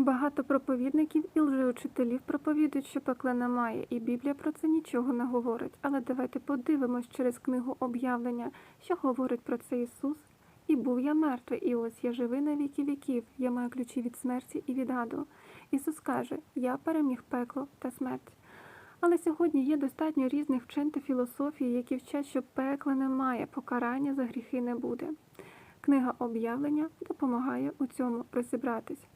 Багато проповідників і лжеучителів проповідують, що пекла немає, і Біблія про це нічого не говорить. Але давайте подивимось через книгу об'явлення, що говорить про це Ісус. І був я мертвий, і ось я живий на віки віків. Я маю ключі від смерті і від аду. Ісус каже: Я переміг пекло та смерть. Але сьогодні є достатньо різних вчень та філософії, які вчать, що пекла немає, покарання за гріхи не буде. Книга об'явлення допомагає у цьому розібратись.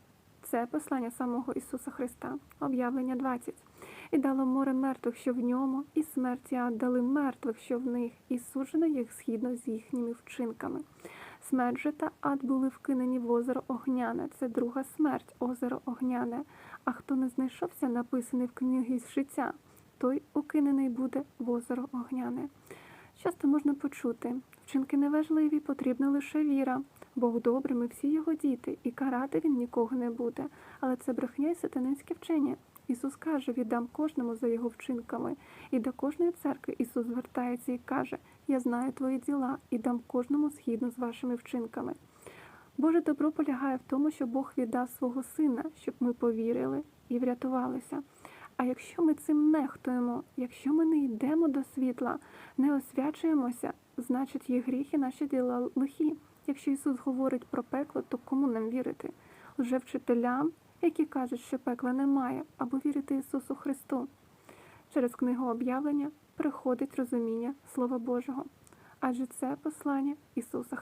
Це послання самого Ісуса Христа, об'явлення 20. І дало море мертвих, що в ньому, і смерті дали мертвих, що в них, і суджено їх згідно з їхніми вчинками. Смерть же та ад були вкинені в озеро Огняне. Це друга смерть, озеро Огняне. А хто не знайшовся, написаний в книгі з життя, той укинений буде в озеро Огняне. Часто можна почути, вчинки неважливі, потрібна лише віра. Бог добрий, ми всі його діти, і карати він нікого не буде. Але це брехня і сатанинське вчення. Ісус каже, віддам кожному за його вчинками. І до кожної церкви Ісус звертається і каже: Я знаю твої діла і дам кожному згідно з вашими вчинками. Боже добро полягає в тому, що Бог віддав свого сина, щоб ми повірили і врятувалися. А якщо ми цим нехтуємо, якщо ми не йдемо до світла, не освячуємося, значить є гріхи наші діла лихі. Якщо Ісус говорить про пекло, то кому нам вірити? Лже вчителям, які кажуть, що пекла немає, або вірити Ісусу Христу. Через книгу об'явлення приходить розуміння Слова Божого, адже це послання Ісуса.